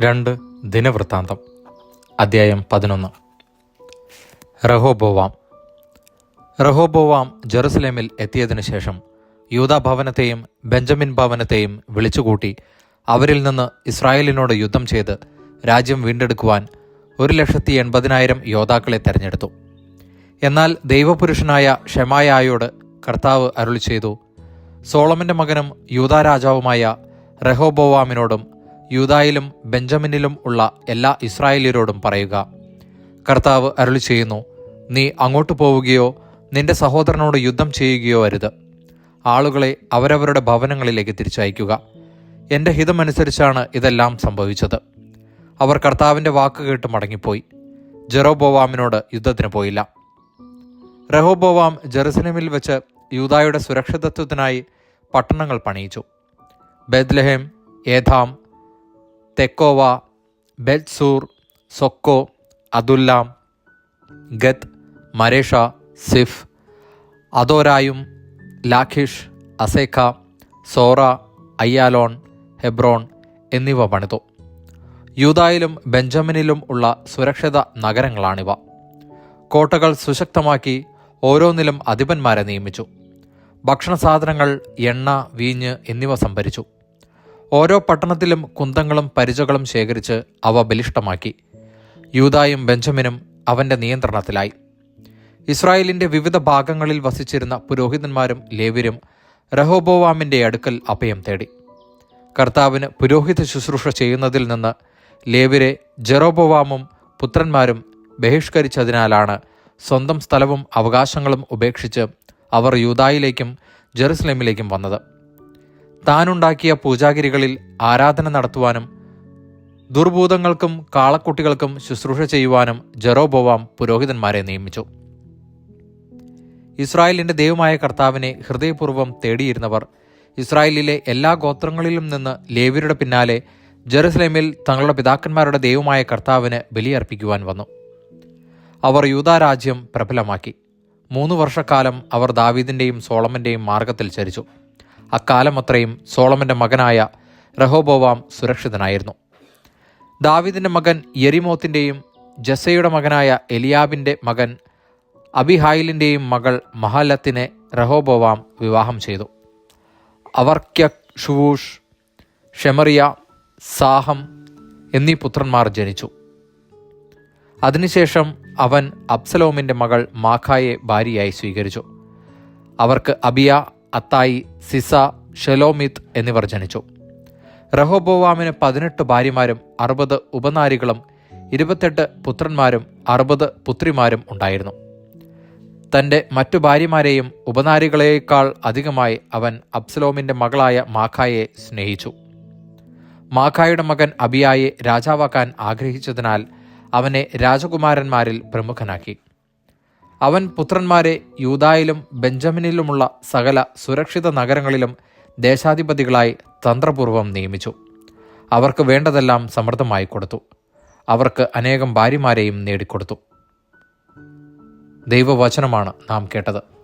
രണ്ട് ദിനവൃത്താന്തം അദ്ധ്യായം പതിനൊന്ന്. റഹോബോവാം. റഹോബോവാം ജെറുസലേമിൽ എത്തിയതിനു ശേഷം യൂതാഭവനത്തെയും ബെഞ്ചമിൻ ഭവനത്തെയും വിളിച്ചുകൂട്ടി അവരിൽ നിന്ന് ഇസ്രായേലിനോട് യുദ്ധം ചെയ്ത് രാജ്യം വീണ്ടെടുക്കുവാൻ ഒരു ലക്ഷത്തി എൺപതിനായിരം യോദ്ധാക്കളെ തെരഞ്ഞെടുത്തു. എന്നാൽ ദൈവപുരുഷനായ ഷെമായായോട് കർത്താവ് അരുളി ചെയ്തു സോളമന്റെ മകനും യൂതാരാജാവുമായ റെഹോബോവാമിനോടും യൂദായിലും ബെഞ്ചമിനിലും ഉള്ള എല്ലാ ഇസ്രായേലിയരോടും പറയുക. കർത്താവ് അരുളി ചെയ്യുന്നു നീ അങ്ങോട്ട് പോവുകയോ നിന്റെ സഹോദരനോട് യുദ്ധം ചെയ്യുകയോ അരുത്. ആളുകളെ അവരവരുടെ ഭവനങ്ങളിലേക്ക് തിരിച്ചയക്കുക. എന്റെ ഹിതമനുസരിച്ചാണ് ഇതെല്ലാം സംഭവിച്ചത്. അവർ കർത്താവിന്റെ വാക്ക് കേട്ട് മടങ്ങിപ്പോയി. ജെറോബോവാമിനോട് യുദ്ധത്തിന് പോയില്ല. റഹോബോവാം ജെറുസലേമിൽ വെച്ച് യൂതായുടെ സുരക്ഷിതത്വത്തിനായി പട്ടണങ്ങൾ പണിയിച്ചു. ബെദ്ലഹേം ഏഥാം തെക്കോവ ബെൽസൂർ സൊക്കോ അതുല്ലാം ഗത്ത് മരേഷ സിഫ് അതോരായും ലാഖിഷ് അസേഖ സോറ അയ്യാലോൺ ഹെബ്രോൺ എന്നിവ പണിതു. യൂതായിലും ബെഞ്ചമിനിലും ഉള്ള സുരക്ഷിത നഗരങ്ങളാണിവ. കോട്ടകൾ സുശക്തമാക്കി ഓരോന്നിലും അധിപന്മാരെ നിയമിച്ചു. ഭക്ഷണ സാധനങ്ങൾ എണ്ണ വീഞ്ഞ് എന്നിവ സംഭരിച്ചു. ഓരോ പട്ടണത്തിലും കുന്തങ്ങളും പരിചകളും ശേഖരിച്ച് അവ ബലിഷ്ടമാക്കി യൂതായും ബെഞ്ചമിനും അവന്റെ നിയന്ത്രണത്തിലായി. ഇസ്രായേലിന്റെ വിവിധ ഭാഗങ്ങളിൽ വസിച്ചിരുന്ന പുരോഹിതന്മാരും ലേവ്യരും റഹോബോവാമിന്റെ അടുക്കൽ അഭയം തേടി. കർത്താവിന് പുരോഹിത ശുശ്രൂഷ ചെയ്യുന്നതിൽ നിന്ന് ലേവ്യരെ ജെറോബോവാമും പുത്രന്മാരും ബഹിഷ്കരിച്ചതിനാലാണ് സ്വന്തം സ്ഥലവും അവകാശങ്ങളും ഉപേക്ഷിച്ച് അവർ യൂതായിലേക്കും ജെറുസലേമിലേക്കും വന്നത്. താനുണ്ടാക്കിയ പൂജാഗിരികളിൽ ആരാധന നടത്തുവാനും ദുർഭൂതങ്ങൾക്കും കാളക്കുട്ടികൾക്കും ശുശ്രൂഷ ചെയ്യുവാനും ജെറോബോവാം പുരോഹിതന്മാരെ നിയമിച്ചു. ഇസ്രായേലിന്റെ ദൈവമായ കർത്താവിനെ ഹൃദയപൂർവം തേടിയിരുന്നവർ ഇസ്രായേലിലെ എല്ലാ ഗോത്രങ്ങളിലും നിന്ന് ലേവ്യരുടെ പിന്നാലെ ജെറുസലേമിൽ തങ്ങളുടെ പിതാക്കന്മാരുടെ ദൈവമായ കർത്താവിന് ബലിയർപ്പിക്കുവാൻ വന്നു. അവർ യൂതാരാജ്യം പ്രബലമാക്കി. മൂന്ന് വർഷക്കാലം അവർ ദാവീദിന്റെയും സോളമന്റെയും മാർഗത്തിൽ ചരിച്ചു. അക്കാലം അത്രയും സോളമന്റെ മകനായ റഹോബോവാം സുരക്ഷിതനായിരുന്നു. ദാവിദിന്റെ മകൻ യെരിമോത്തിന്റെയും ജസയുടെ മകനായ എലിയാബിന്റെ മകൻ അബിഹായിലിന്റെയും മകൾ മഹാലത്തിനെ റഹോബോവാം വിവാഹം ചെയ്തു. അവർക്യ ഷുവൂഷ് ഷെമറിയ സാഹം എന്നീ പുത്രന്മാർ ജനിച്ചു. അതിനുശേഷം അവൻ അബ്സലോമിന്റെ മകൾ മാഖായെ ഭാര്യയായി സ്വീകരിച്ചു. അവർക്ക് അബിയ അത്തായി സിസ ഷെലോമിത് എന്നിവർ ജനിച്ചു. റഹോബോവാമിന് പതിനെട്ട് ഭാര്യമാരും അറുപത് ഉപനാരികളും ഇരുപത്തെട്ട് പുത്രന്മാരും അറുപത് പുത്രിമാരും ഉണ്ടായിരുന്നു. തന്റെ മറ്റു ഭാര്യമാരെയും ഉപനാരികളേക്കാൾ അധികമായി അവൻ അബ്സലോമിന്റെ മകളായ മാഖായെ സ്നേഹിച്ചു. മാഖായുടെ മകൻ അബിയായെ രാജാവാക്കാൻ ആഗ്രഹിച്ചതിനാൽ അവനെ രാജകുമാരന്മാരിൽ പ്രമുഖനാക്കി. അവൻ പുത്രന്മാരെ യൂതായിലും ബെഞ്ചമിനിലുമുള്ള സകല സുരക്ഷിത നഗരങ്ങളിലും ദേശാധിപതികളായി തന്ത്രപൂർവം നിയമിച്ചു. അവർക്ക് വേണ്ടതെല്ലാം സമൃദ്ധമായി കൊടുത്തു. അവർക്ക് അനേകം ഭാര്യമാരെയും നേടിക്കൊടുത്തു. ദൈവവചനമാണ് നാം കേട്ടത്.